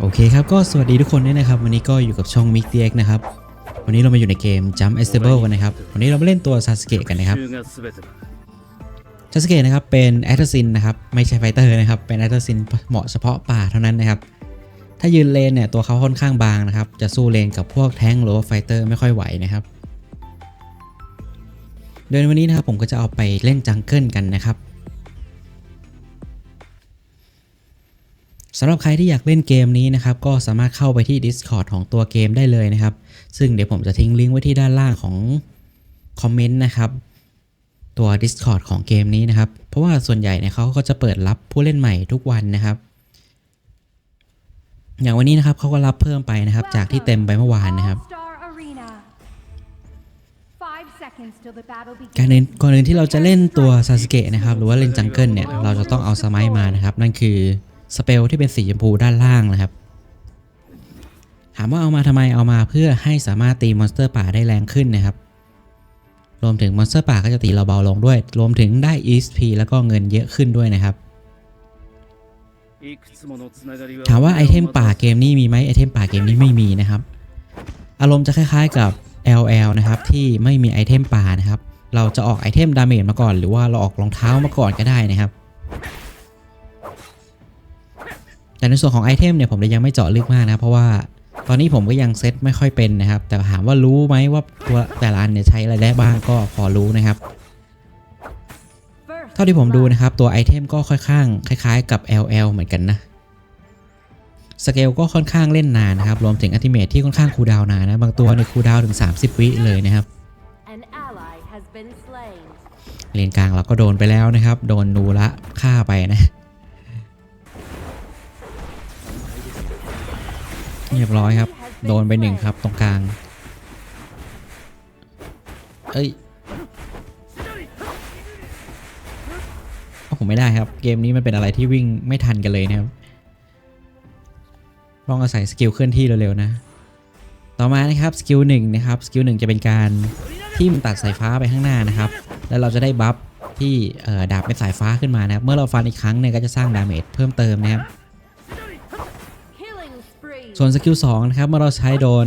โอเคครับ ก็สวัสดีทุกคนด้วยนะครับ วันนี้ก็อยู่กับช่อง m i x d x นะครับ วันนี้เรามาอยู่ในเกม Jump a s t a b l e กันนะครับ วันนี้เรามาเล่นตัวซาสเกะกันนะครับซาสเกะนะครับ เป็นแอตซินนะครับ ไม่ใช่ไฟเตอร์นะครับ เป็นแอตซินเหมาะเฉพาะป่าเท่านั้นนะครับ ถ้ายืนเลนเนี่ยตัวเขาค่อนข้างบางนะครับ จะสู้เลนกับพวกแท้งหรือว่าไฟเตอร์ไม่ค่อยไหวนะครับโดยวันนี้นะครับผมก็จะเอาไปเล่นจังเกิลกันนะครับ สำหรับใครที่อยากเล่นเกมนี้นะครับก็สามารถเข้าไปที่ Discord ของตัวเกมได้เลยนะครับ ซึ่งเดี๋ยวผมจะทิ้งลิงก์ไว้ที่ด้านล่างของคอมเมนต์นะครับตัว Discord ของเกมนี้นะครับ เพราะว่าส่วนใหญ่เนี่ยเขาก็จะเปิดรับผู้เล่นใหม่ทุกวันนะครับ อย่างวันนี้นะครับเขาก็รับเพิ่มไปนะครับ จากที่เต็มไปเมื่อวานนะครับการเน้นก่อนอื่นที่เราจะเล่นตัวซาสเกะนะครับ หรือว่าเล่นจังเกิลเนี่ย เราจะต้องเอาสมัยมานะครับ นั่นคือ สเปลที่เป็นสีชมพูด้านล่างนะครับ ถามว่าเอามาทำไมเอามาเพื่อให้สามารถตีมอนสเตอร์ป่าได้แรงขึ้นนะครับ รวมถึงมอนสเตอร์ป่าก็จะตีเราเบาลงด้วย รวมถึงได้ ESP แล้วก็เงินเยอะขึ้นด้วยนะครับ ถามว่าไอเทมป่าเกมนี้มีไหมไอเทมป่าเกมนี้ไม่มีนะครับ อารมณ์จะคล้ายๆกับ LL นะครับที่ไม่มีไอเทมป่านะครับ เราจะออกไอเทมดาเมจมาก่อน หรือว่าเราออกรองเท้ามาก่อนก็ได้นะครับ แต่ในส่วนของไอเทมเนี่ยผมเลยยังไม่เจาะลึกมากนะ เพราะว่าตอนนี้ผมก็ยังเซตไม่ค่อยเป็นนะครับ แต่ถามว่ารู้ไหมว่าตัวแต่ละอันเนี่ยใช้อะไรได้บ้างก็พอรู้นะครับ เท่าที่ผมดูนะครับ ตัวไอเทมก็ค่อนข้างคล้าย ๆ กับ LL เหมือนกันนะสเกลก็ค่อนข้างเล่นนานนะครับ รวมถึงอัติเมทที่ค่อนข้างคูลดาวน์นานนะ บางตัวในคูลดาวน์ถึง 30 วิเลยนะครับ An ally has been slain. เลนกลางเราก็โดนไปแล้วนะครับ โดนนูละฆ่าไปนะ เรียบร้อยครับ โดนไปหนึ่งครับตรงกลาง เอ้ยผมไม่ได้ครับ เกมนี้มันเป็นอะไรที่วิ่งไม่ทันกันเลยนะครับลองอาศัยสกิลเคลื่อนที่เร็วๆนะ ต่อมานะครับสกิลหนึ่งนะครับสกิลหนึ่งจะเป็นการที่มันตัดสายฟ้าไปข้างหน้านะครับ แล้วเราจะได้บัฟที่ดาบเป็นสายฟ้าขึ้นมานะครับ เมื่อเราฟันอีกครั้งเนี่ยก็จะสร้างดาเมจเพิ่มเติมนะครับ ส่วนสกิล2นะครับเมื่อเราใช้โดน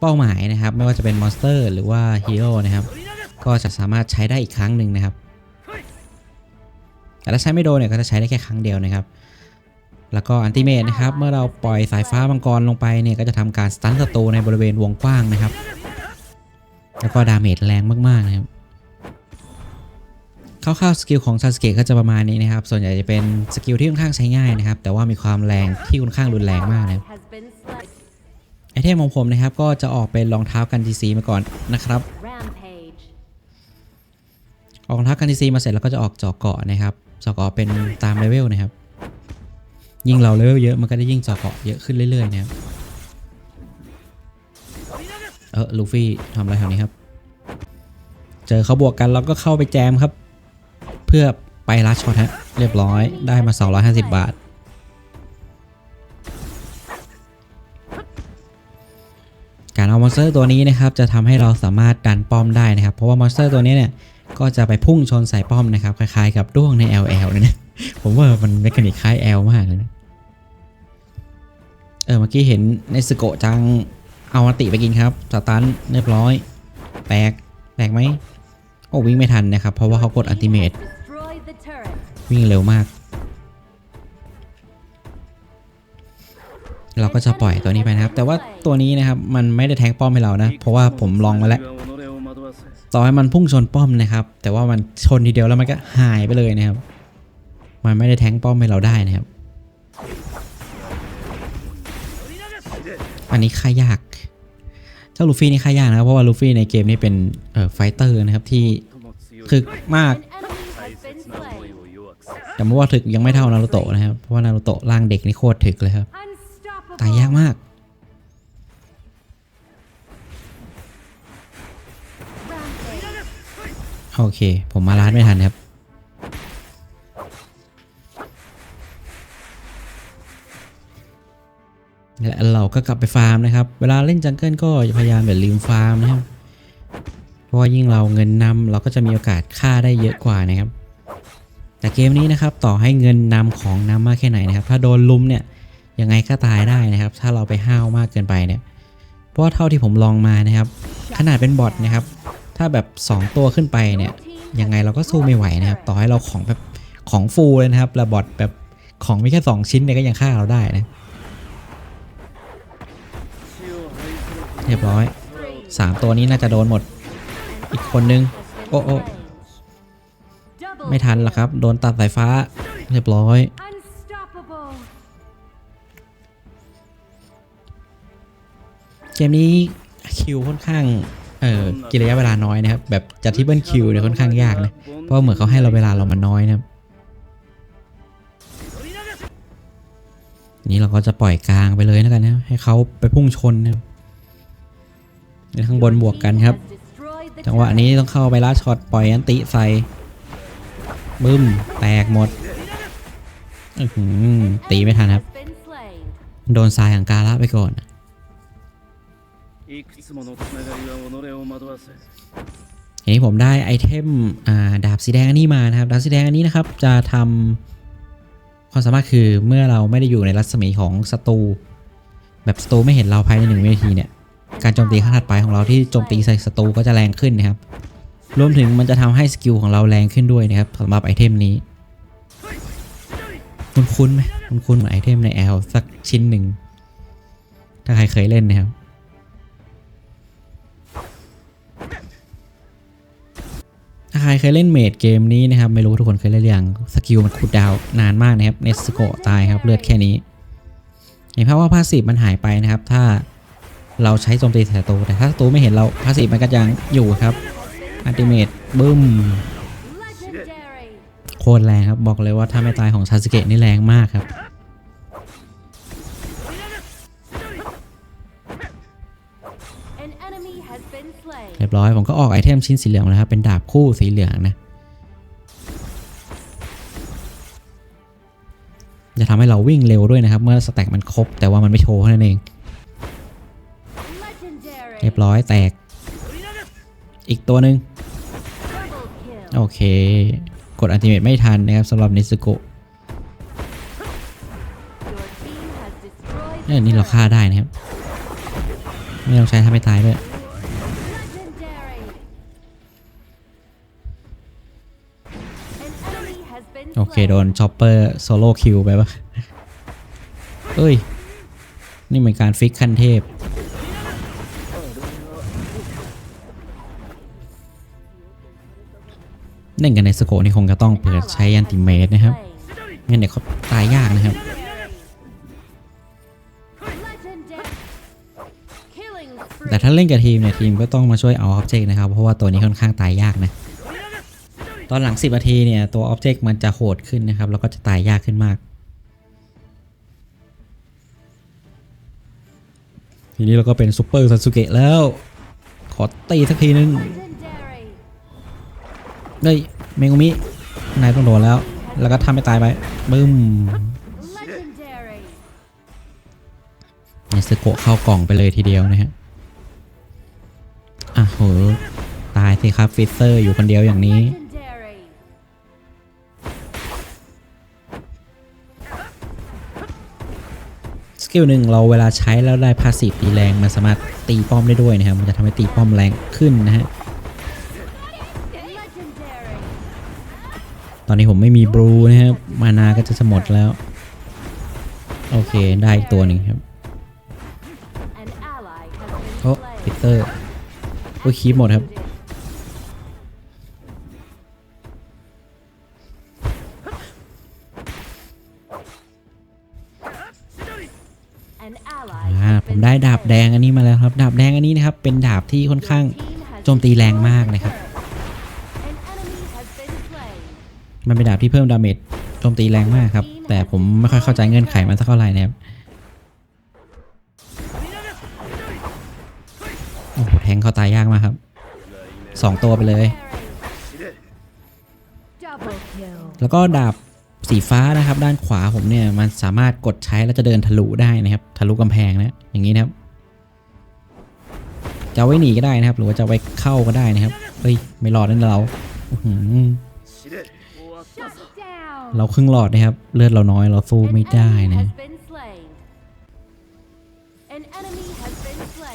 เป้าหมายนะครับ ไม่ว่าจะเป็นมอนสเตอร์หรือว่าฮีโร่นะครับ ก็จะสามารถใช้ได้อีกครั้งหนึ่งนะครับ แต่ถ้าใช้ไม่โดนเนี่ยก็จะใช้ได้แค่ครั้งเดียวนะครับ แล้วก็อันติเมทนะครับ เมื่อเราปล่อยสายฟ้ามังกรลงไปเนี่ยก็จะทำการสตันศัตรูในบริเวณวงกว้างนะครับ แล้วก็ดาเมจแรงมากๆนะครับคร่าวๆสกิลของซาสเกะก็จะประมาณนี้นะครับ ส่วนใหญ่จะเป็นสกิลที่ค่อนข้างใช้ง่ายนะครับ แต่ว่ามีความแรงที่ค่อนข้างรุนแรงมากนะครับ ไอเทมของผมนะครับก็จะออกเป็นรองเท้ากันทีซีมาก่อนนะครับ Rampage. ออกรองเท้ากันทีซีมาเสร็จแล้วก็จะออกจอกเกาะนะครับจอกเกาะเป็นตามเลเวลนะครับ ยิ่งเราเลเวลเยอะมันก็จะยิ่งจอกเกาะเยอะขึ้นเรื่อยๆนะครับ เออลูฟี่ทำอะไรแถวนี้ครับ เจอเขาบวกกันเราก็เข้าไปแจมครับ เพื่อไปลัดช็อตฮะเรียบร้อยได้มา 250 บาท อามอนสเตอร์ตัวนี้นะครับจะทำให้เราสามารถดันป้อมได้นะครับ เพราะว่ามอนสเตอร์ตัวนี้เนี่ยก็จะไปพุ่งชนใส่ป้อมนะครับ คล้ายๆกับด้วงใน LL เลยนะผมว่ามันเมคานิกคล้าย L มากเลยนะเออเมื่อกี้เห็นในสโกะจังเอามาติไปกินครับสตันเรียบร้อยแตกแตกไหมโอ้วิ่งไม่ทันนะครับ เพราะว่าเขากดอัลติเมท Destroy the turret. วิ่งเร็วมาก เราก็จะปล่อยตัวนี้ไปนะครับ แต่ว่าตัวนี้นะครับมันไม่ได้แทงป้อมให้เรานะ เพราะว่าผมลองมาแล้ว ต่อให้มันพุ่งชนป้อมนะครับ แต่ว่ามันชนทีเดียวแล้วมันก็หายไปเลยนะครับ มันไม่ได้แทงป้อมให้เราได้นะครับ อันนี้ค่ายากเจ้าลูฟี่นี่ค่ายากนะเพราะว่าลูฟี่ในเกมนี้เป็นเอ่อไฟเตอร์นะครับที่ถึกมากแต่ไม่ว่าถึกยังไม่เท่านารูโตะนะครับเพราะว่านารูโตะร่างเด็กนี่โคตรถึกเลยครับ ตายยากมาก โอเค ผมมาร้านไม่ทันครับ และเราก็กลับไปฟาร์มนะครับ เวลาเล่นจังเกิลก็พยายามอย่าลืมฟาร์มนะครับ เพราะว่ายิ่งเราเงินนำเราก็จะมีโอกาสฆ่าได้เยอะกว่านะครับแต่เกมนี้นะครับต่อให้เงินนำของนำมากแค่ไหนนะครับ ถ้าโดนลุมเนี่ย ยังไงก็ตายได้นะครับ ถ้าเราไปห้าวมากเกินไปเนี่ย เพราะเท่าที่ผมลองมานะครับ ขนาดเป็นบอทนะครับ ถ้าแบบ 2 ตัวขึ้นไปเนี่ย ยังไงเราก็สู้ไม่ไหวนะครับ ต่อให้เราของแบบของฟูลเลยนะครับแล้วบอทแบบของมีแค่ 2 ชิ้นเนี่ยก็ยังฆ่าเราได้นะ เรียบร้อย 3 ตัวนี้น่าจะโดนหมด อีกคนนึง โอ้โอไม่ทันหรอครับ โดนตัดสายฟ้า เรียบร้อย เกมนี้คิวค่อนข้างเอ่อกินระยะเวลาน้อยนะครับ แบบจะทิปเปิลคิวเนี่ยค่อนข้างยากนะ เพราะเหมือนเขาให้เราเวลาเรามันน้อยนะครับ นี้เราก็จะปล่อยกลางไปเลยแล้วกันนะ ให้เขาไปพุ่งชนนะครับในข้างบนบวกกันครับ จังหวะนี้ต้องเข้าไปลัดช็อตปล่อยอันติใส่บึ้ม แตกหมดอื้อหือตีไม่ทันครับ โดนทรายของการะไปก่อน いくつものつながりは己を惑わせ ทีนี้ผมได้ไอเทมอ่าดาบสีแดงอันนี้มานะครับ ดาบสีแดงอันนี้นะครับ จะทำความสามารถคือเมื่อเราไม่ได้อยู่ในรัศมีของศัตรูแบบศัตรูไม่เห็นเราภายในหนึ่งวินาทีเนี่ย การโจมตีขั้นถัดไปของเราที่โจมตีใส่ศัตรูก็จะแรงขึ้นนะครับ รวมถึงมันจะทำให้สกิลของเราแรงขึ้นด้วยนะครับสำหรับไอเทมนี้ คุณคุ้นๆไหมคุณคุ้นๆเหมือนไอเทมในแอลสักชิ้นหนึ่ง ถ้าใครเคยเล่นนะครับ รเคยเล่นเมดเกมนี้นะครับ ไม่รู้ทุกคนเคยเล่นหรือยังสกิลมันคูลดาวน์นานมากนะครับเนสโกะตายครับเลือดแค่นี้ เห็นภาพว่าพาสซีฟมันหายไปนะครับ ถ้าเราใช้โจมตีศัตรูแต่ถ้าศัตรูไม่เห็นเราพาสซีฟมันก็ยังอยู่ครับอัลติเมตบึ้ม Legendary. โคตรแรงครับบอกเลยว่าถ้าไม่ตายของซาสึเกะนี่แรงมากครับ เรียบร้อยผมก็ออกไอเทมชิ้นสีเหลืองแล้วครับเป็นดาบคู่สีเหลืองนะจะทำให้เราวิ่งเร็วด้วยนะครับ เมื่อสแต็กมันครบ แต่ว่ามันไม่โชว์เท่านั้นเอง Legendary. เรียบร้อยแตก อีกตัวหนึ่ง Double kill. โอเค กดอัลติเมทไม่ทันนะครับสำหรับนิสโกะ Your team has destroyed เนี่ย the นี่เรา turret. ฆ่าได้นะครับ ไม่ต้องใช้ทำให้ตายด้วย โอเค โดนชอปเปอร์โซโล่คิวไปปะเอ้ย นี่เหมือนการฟิกขั้นเทพ เล่นกันในสโกนี่คงจะต้องเปิดใช้อันติเมตนะครับ งั้นเดี๋ยวเขาตายยากนะครับ แต่ถ้าเล่นกับทีมเนี่ย ทีมก็ต้องมาช่วยเอาออบเจกต์นะครับ เพราะว่าตัวนี้ค่อนข้างตายยากนะ ตอนหลัง 10นาทีเนี่ย ตัวออบเจกต์มันจะโหดขึ้นนะครับ แล้วก็จะตายยากขึ้นมาก ทีนี้เราก็เป็นซูเปอร์ซาสุเกะแล้ว ขอตีสักทีนึงเฮ้ยเมงุมิ นายต้องโดนแล้ว แล้วก็ทำให้ตายไปบึ้มเนสโกะเข้ากล่องไปเลยทีเดียวนะฮะอะโหตายสิครับฟิสเซอร์อยู่คนเดียวอย่างนี้ กิลหนึ่งเราเวลาใช้แล้วได้พาสซีฟตีแรงมันสามารถตีป้อมได้ด้วยนะครับ มันจะทำให้ตีป้อมแรงขึ้นนะฮะ ตอนนี้ผมไม่มีบลูนะครับ มานาก็จะจะหมดแล้ว โอเคได้อีกตัวหนึ่งครับโอ้ปิเตอร์โอ้คีบหมดครับ ผม been ได้ดาบ slain. แดงอันนี้มาแล้วครับ ดาบแดงอันนี้นะครับ เป็นดาบที่ค่อนข้าง Your team has โจมตีแรงมากนะครับ An enemy has been slain. มันเป็นดาบที่เพิ่มดาเมจโจมตีแรงมากครับ แต่ผมไม่ค่อยเข้าใจเงื่อนไขมันสักเท่าไหร่นะครับโอ้โหแทงเขาตายยากมากครับสองตัวไปเลย Double kill. แล้วก็ดาบ สีฟ้านะครับด้านขวาผมเนี่ยมันสามารถกดใช้แล้วจะเดินทะลุได้นะครับ ทะลุกำแพงนะอย่างนี้นะครับ จะไว้หนีก็ได้นะครับ หรือว่าจะไว้เข้าก็ได้นะครับเฮ้ยไม่หลอดนั่นเราเราครึ่งหลอดนะครับ เลือดเราน้อยเราสู้ไม่ได้นะ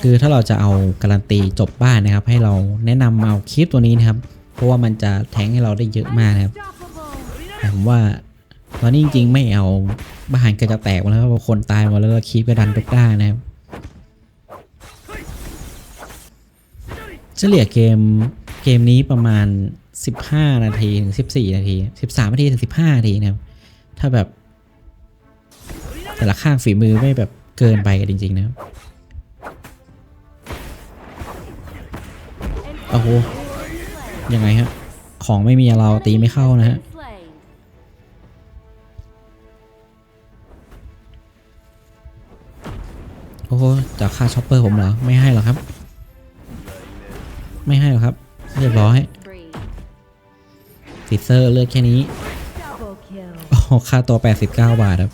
คือถ้าเราจะเอาการันตีจบบ้านนะครับ ให้เราแนะนำเอาคลิปตัวนี้นะครับ เพราะว่ามันจะแทงให้เราได้เยอะมากนะครับผมว่า ตอนนี้จริงๆไม่เอาบ้านก็จะแตกหมดแล้วคนตายหมดแล้วคลิปก็ดันทุกด้านนะครับเฉลี่ยเกมเกมนี้ประมาณ 15 นาทีถึง 14 นาที 13 นาทีถึง 15 นาทีนะครับ ถ้าแบบ แต่ละข้างฝีมือไม่แบบเกินไปกันจริง ๆ นะครับโอ้โหยังไงฮะ ของไม่มีเราตีไม่เข้านะฮะ อ้โหจะฆ่าช็อปเปอร์ผมเหรอ ไม่ให้หรอกครับ ไม่ให้หรอกครับ เรียบร้อยติดเซอร์เลือกแค่นี้ โอ้ค่าตัว 89 บาทครับ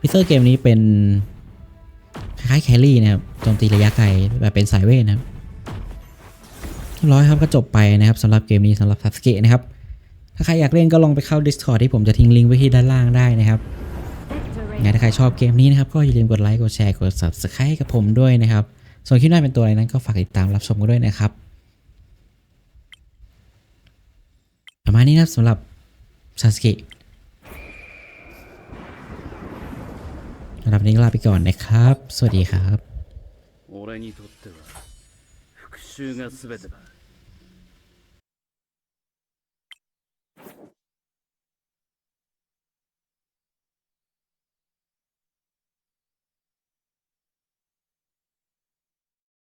พิเซอร์เกมนี้เป็น คล้ายๆแครี่นะครับโจมตีระยะไกลแบบเป็นสายเวทนะครับเรียบร้อยครับก็จบไปนะครับสำหรับเกมนี้สำหรับ s a s สเกะนะครับ ถ้าใครอยากเล่นก็ลองไปเข้า Discord ที่ผมจะทิ้งลิงก์ไว้ที่ด้านล่างได้นะครับ งไงถ้าใครชอบเกมนี้นะครับ ก็อย่าลืมกดไลค์กดแชร์กด subscribe กับผมด้วยนะครับ ส่วนคลิปหน้าเป็นตัวอะไรนั้นก็ฝากติดตามรับชมกันด้วยนะครับประมาณนี้นะครับสำหรับซาสกิสำหรับนี้ลาไปก่อนนะครับ สวัสดีครับ